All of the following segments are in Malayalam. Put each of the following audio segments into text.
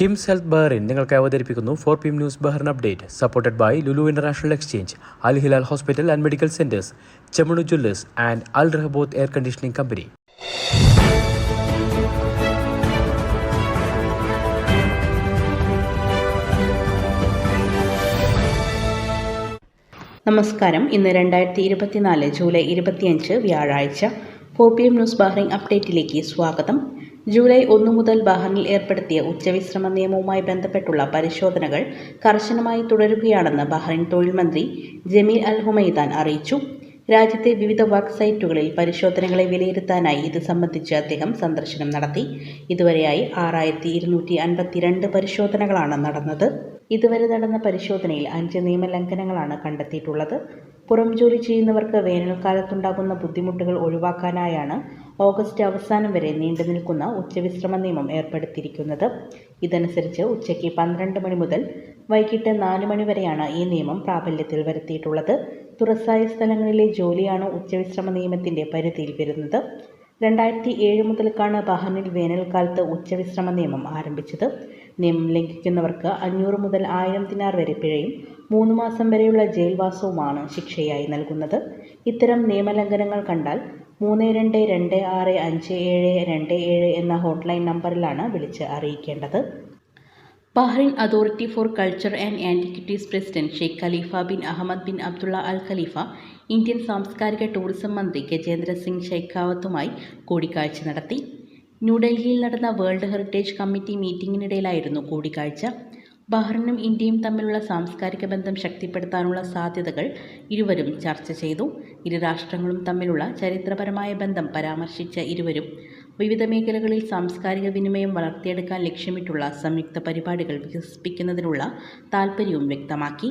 കിംസ് ഹെൽത്ത് ബഹറിൻ നിങ്ങൾക്ക് അവതരിപ്പിക്കുന്നു four P M news Bahrain update supported by Lulu international exchange Al Hilal hospital and medical centres Chemmanur jewellers and Al Rahaboth air conditioning company നമസ്കാരം. ഇന്ന് രണ്ടായിരത്തി ഇരുപത്തിനാല് ജൂലൈ ഇരുപത്തിയഞ്ച് വ്യാഴാഴ്ച four P M news Bahrain അപ്ഡേറ്റിലേക്ക് സ്വാഗതം. ജൂലൈ ഒന്ന് മുതൽ ബഹ്റിനിൽ ഏർപ്പെടുത്തിയ ഉച്ചവിശ്രമ നിയമവുമായി ബന്ധപ്പെട്ടുള്ള പരിശോധനകൾ കർശനമായി തുടരുകയാണെന്ന് ബഹ്റിൻ തൊഴിൽ മന്ത്രി ജമീൽ അൽ ഹുമൈദാൻ അറിയിച്ചു. രാജ്യത്തെ വിവിധ വർക്ക് സൈറ്റുകളിൽ പരിശോധനകളെ വിലയിരുത്താനായി ഇത് സംബന്ധിച്ച് അദ്ദേഹം സന്ദർശനം നടത്തി. ഇതുവരെയായി ആറായിരത്തി പരിശോധനകളാണ് നടന്നത്. ഇതുവരെ നടന്ന പരിശോധനയിൽ അഞ്ച് നിയമലംഘനങ്ങളാണ് കണ്ടെത്തിയിട്ടുള്ളത്. പുറം ജോലി ചെയ്യുന്നവർക്ക് വേനൽക്കാലത്തുണ്ടാകുന്ന ബുദ്ധിമുട്ടുകൾ ഒഴിവാക്കാനായാണ് ഓഗസ്റ്റ് അവസാനം വരെ നീണ്ടു നിൽക്കുന്ന ഉച്ചവിശ്രമ നിയമം ഏർപ്പെടുത്തിയിരിക്കുന്നത്. ഇതനുസരിച്ച് ഉച്ചയ്ക്ക് പന്ത്രണ്ട് മണി മുതൽ വൈകിട്ട് നാല് മണി വരെയാണ് ഈ നിയമം പ്രാബല്യത്തിൽ വരുത്തിയിട്ടുള്ളത്. തുറസായ സ്ഥലങ്ങളിലെ ജോലിയാണ് ഉച്ചവിശ്രമ നിയമത്തിന്റെ പരിധിയിൽ വരുന്നത്. രണ്ടായിരത്തി ഏഴ് മുതൽക്കാണ് ബഹ്റിനിൽ വേനൽക്കാലത്ത് ഉച്ചവിശ്രമ നിയമം ആരംഭിച്ചത്. നിയമം ലംഘിക്കുന്നവർക്ക് അഞ്ഞൂറ് മുതൽ ആയിരം ദിനാർ വരെ പിഴയും മൂന്ന് മാസം വരെയുള്ള ജയിൽവാസവുമാണ് ശിക്ഷയായി നൽകുന്നത്. ഇത്തരം നിയമലംഘനങ്ങൾ കണ്ടാൽ മൂന്ന് രണ്ട് രണ്ട് ആറ് അഞ്ച് ഏഴ് രണ്ട് ഏഴ് എന്ന ഹോട്ട്ലൈൻ നമ്പറിലാണ് വിളിച്ച് അറിയിക്കേണ്ടത്. Bahrain authority for culture and antiquities president Sheikh Khalifa bin Ahmed bin Abdulla Al Khalifa Indian സാംസ്കാരിക ടൂറിസം മന്ത്രി ഗജേന്ദ്ര സിംഗ് ഷെയ്ഖാവത്തുമായി കൂടിക്കാഴ്ച നടത്തി. ന്യൂഡൽഹിയിൽ നടന്ന വേൾഡ് ഹെറിറ്റേജ് കമ്മിറ്റി മീറ്റിംഗിനിടയിലായിരുന്നു കൂടിക്കാഴ്ച. ബഹ്റിനും ഇന്ത്യയും തമ്മിലുള്ള സാംസ്കാരിക ബന്ധം ശക്തിപ്പെടുത്താനുള്ള സാധ്യതകൾ ഇരുവരും ചർച്ച ചെയ്തു. ഇരു രാഷ്ട്രങ്ങളും തമ്മിലുള്ള ചരിത്രപരമായ ബന്ധം പരാമർശിച്ച ഇരുവരും വിവിധ മേഖലകളിൽ സാംസ്കാരിക വിനിമയം വളർത്തിയെടുക്കാൻ ലക്ഷ്യമിട്ടുള്ള സംയുക്ത പരിപാടികൾ വികസിപ്പിക്കുന്നതിനുള്ള താൽപ്പര്യവും വ്യക്തമാക്കി.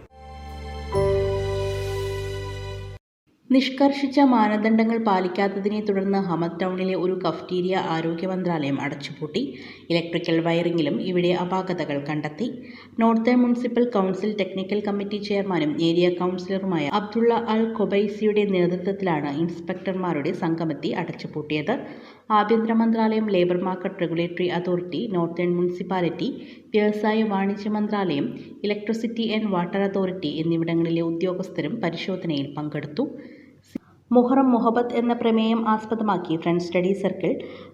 നിഷ്കർഷിച്ച മാനദണ്ഡങ്ങൾ പാലിക്കാത്തതിനെ തുടർന്ന് ഹമദ് ടൗണിലെ ഒരു കഫ്റ്റീരിയ ആരോഗ്യ മന്ത്രാലയം അടച്ചുപൂട്ടി. ഇലക്ട്രിക്കൽ വയറിംഗിലും ഇവിടെ അപാകതകൾ കണ്ടെത്തി. North municipal council technical committee ചെയർമാനും ഏരിയ കൗൺസിലറുമായ അബ്ദുള്ള അൽ കൊബൈസിയുടെ നേതൃത്വത്തിലാണ് ഇൻസ്പെക്ടർമാരുടെ സംഘമെത്തി അടച്ചുപൂട്ടിയത്. ആഭ്യന്തര മന്ത്രാലയം labour market regulatory authority northern municipality വ്യവസായ വാണിജ്യ മന്ത്രാലയം ഇലക്ട്രിസിറ്റി ആൻഡ് വാട്ടർ അതോറിറ്റി എന്നിവിടങ്ങളിലെ ഉദ്യോഗസ്ഥരും പരിശോധനയിൽ പങ്കെടുത്തു. മുഹറം മുഹബത്ത് എന്ന പ്രമേയം ആസ്പദമാക്കി ഫ്രണ്ട് സ്റ്റഡി സർക്കിൾ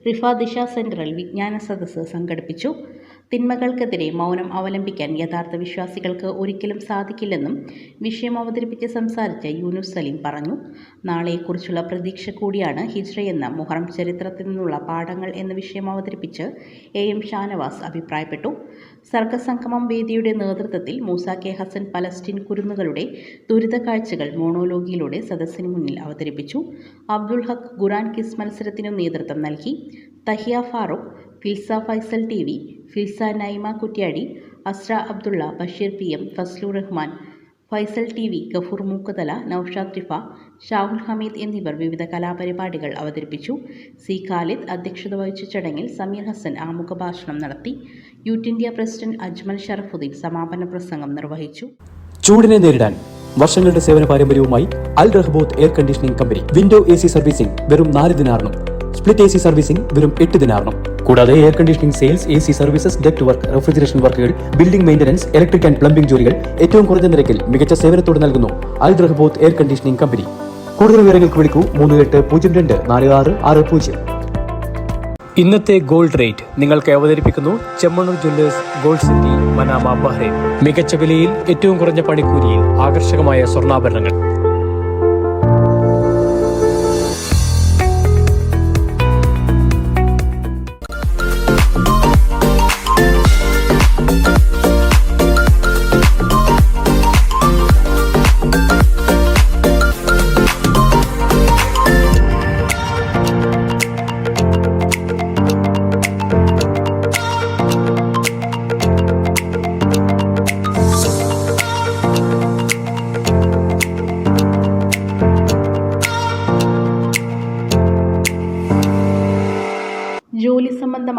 റിഫ ദിശ സെൻട്രൽ വിജ്ഞാന സദസ്സ് സംഘടിപ്പിച്ചു. തിന്മകൾക്കെതിരെ മൗനം അവലംബിക്കാൻ യഥാർത്ഥ വിശ്വാസികൾക്ക് ഒരിക്കലും സാധിക്കില്ലെന്നും വിഷയം അവതരിപ്പിച്ച് സംസാരിച്ച യൂനുസ് സലീം പറഞ്ഞു. നാളെയെക്കുറിച്ചുള്ള പ്രതീക്ഷ കൂടിയാണ് ഹിജ്രയെന്ന മുഹറം ചരിത്രത്തിൽ നിന്നുള്ള പാഠങ്ങൾ എന്ന വിഷയം അവതരിപ്പിച്ച് എ എം ഷാനവാസ് അഭിപ്രായപ്പെട്ടു. സർഗസംഗമം വേദിയുടെ നേതൃത്വത്തിൽ മൂസ കെ ഹസൻ പലസ്തീൻ കുരുന്നുകളുടെ ദുരിത കാഴ്ചകൾ മോണോലോഗിയിലൂടെ സദസ്സിന് മുന്നിൽ അവതരിപ്പിച്ചു. അബ്ദുൾ ഹക്ക് ഖുറാൻ കിസ് മത്സരത്തിനു നേതൃത്വം നൽകി. Tahiya Farooq Filsa Faisal T V Filsa Naima Kuttiyadi Asra Abdulla Basheer P M Fazlu Rahman Faisal T V Gafoor Mookkathala Naushad Riffa Shahul Hameed എന്നിവർ വിവിധ കലാപരിപാടികൾ അവതരിപ്പിച്ചു. സി ഖാലിദ് അധ്യക്ഷത വഹിച്ച ചടങ്ങിൽ സമീർ ഹസൻ ആമുഖ ഭാഷണം നടത്തി. Youth India president Ajmal Sharafuddeen സമാപന പ്രസംഗം നിർവഹിച്ചു. ചൂടിനെ നേരിടാൻ വർഷങ്ങളുടെ സേവന പാരമ്പര്യവുമായി Al Rahboth air conditioning company window A C servicing വെറും നാല് ദിനാറിനും സ്പ്ലിറ്റ് എ സി സർവീസിംഗ് വെറും എട്ട് ദിനാറിനും കൂടാതെ air conditioning sales A C services duct work refrigeration വർക്കുകൾ building maintenance electric and plumbing ജോലികൾ ഏറ്റവും കുറഞ്ഞ നിരക്കിൽ മികച്ച സേവനത്തോടെ നൽകുന്നു. Al Rahboth air conditioning company കൂടുതൽ വിവരങ്ങൾക്ക് വിളിക്കൂ മൂന്ന് എട്ട് പൂജ്യം രണ്ട് നാല് ആറ് ആറ് പൂജ്യം. ഇന്നത്തെ ഗോൾഡ് റേറ്റ് നിങ്ങൾക്ക് അവതരിപ്പിക്കുന്നു Chemmanur jewellers gold city Manama Bahrain മികച്ച വിലയിൽ ഏറ്റവും കുറഞ്ഞ പണിക്കൂലിയിൽ ആകർഷകമായ സ്വർണാഭരണങ്ങൾ.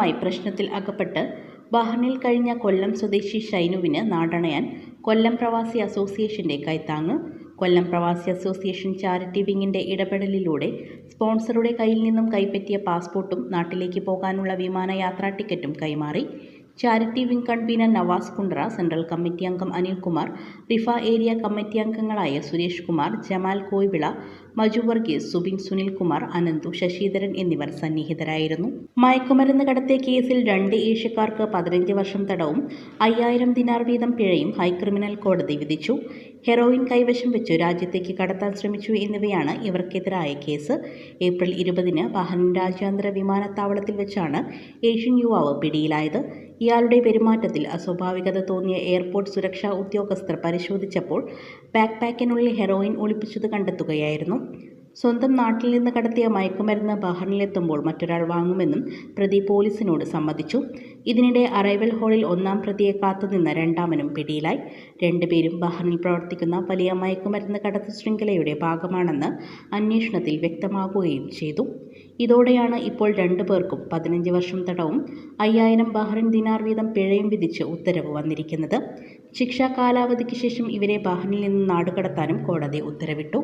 സംബന്ധമായി പ്രശ്നത്തിൽ അകപ്പെട്ട് ബഹ്റിനിൽ കഴിഞ്ഞ കൊല്ലം സ്വദേശി ഷൈനുവിന് നാടണയാൻ കൊല്ലം പ്രവാസി അസോസിയേഷന്റെ കൈത്താങ്ങ്. കൊല്ലം പ്രവാസി അസോസിയേഷൻ ചാരിറ്റി വിങ്ങിന്റെ ഇടപെടലിലൂടെ സ്പോൺസറുടെ കയ്യിൽ നിന്നും കൈപ്പറ്റിയ പാസ്പോർട്ടും നാട്ടിലേക്ക് പോകാനുള്ള വിമാനയാത്രാ ടിക്കറ്റും കൈമാറി. Charity wing convenor Navas Kundra central committee അംഗം അനിൽകുമാർ റിഫ ഏരിയ കമ്മിറ്റി അംഗങ്ങളായ സുരേഷ് കുമാർ ജമാൽ കോയ്വിള മജു വർഗീസ് സുബിൻ സുനിൽകുമാർ അനന്തു ശശിധരൻ എന്നിവർ സന്നിഹിതരായിരുന്നു. മയക്കുമരുന്ന് കടത്തിയ കേസിൽ രണ്ട് ഏഷ്യക്കാർക്ക് പതിനഞ്ച് വർഷം തടവും അയ്യായിരം ദിനാർ വീതം പിഴയും ഹൈക്രിമിനൽ കോടതി വിധിച്ചു. ഹെറോയിൻ കൈവശം വെച്ചു രാജ്യത്തേക്ക് കടത്താൻ ശ്രമിച്ചു എന്നിവയാണ് ഇവർക്കെതിരായ കേസ്. ഏപ്രിൽ ഇരുപതിന് ബഹ്റിൻ രാജ്യാന്തര വിമാനത്താവളത്തിൽ വെച്ചാണ് ഏഷ്യൻ യുവാവ് പിടിയിലായത്. ഇയാളുടെ പെരുമാറ്റത്തിൽ അസ്വാഭാവികത തോന്നിയ എയർപോർട്ട് സുരക്ഷാ ഉദ്യോഗസ്ഥർ പരിശോധിച്ചപ്പോൾ ബാക്ക് പാക്കിനുള്ളിൽ ഹെറോയിൻ ഒളിപ്പിച്ചത് കണ്ടെത്തുകയായിരുന്നു. സ്വന്തം നാട്ടിൽ നിന്ന് കടത്തിയ മയക്കുമരുന്ന് ബഹറിനിലെത്തുമ്പോൾ മറ്റൊരാൾ വാങ്ങുമെന്നും പ്രതി പോലീസിനോട് സമ്മതിച്ചു. ഇതിനിടെ അറൈവൽ ഹാളിൽ ഒന്നാം പ്രതിയെ കാത്തുനിന്ന രണ്ടാമനും പിടിയിലായി. രണ്ടുപേരും ബഹറിൽ പ്രവർത്തിക്കുന്ന വലിയ മയക്കുമരുന്ന് കടത്ത് ശൃംഖലയുടെ ഭാഗമാണെന്ന് അന്വേഷണത്തിൽ വ്യക്തമാകുകയും ചെയ്തു. ഇതോടെയാണ് ഇപ്പോൾ രണ്ടു പേർക്കും പതിനഞ്ച് വർഷം തടവും അയ്യായിരം ബഹ്റിൻ ദിനാർ വീതം പിഴയും വിധിച്ച് ഉത്തരവ് വന്നിരിക്കുന്നത്. ശിക്ഷാ കാലാവധിക്ക് ശേഷം ഇവരെ ബഹ്റിനിൽ നിന്ന് നാടുകടത്താനും കോടതി ഉത്തരവിട്ടു.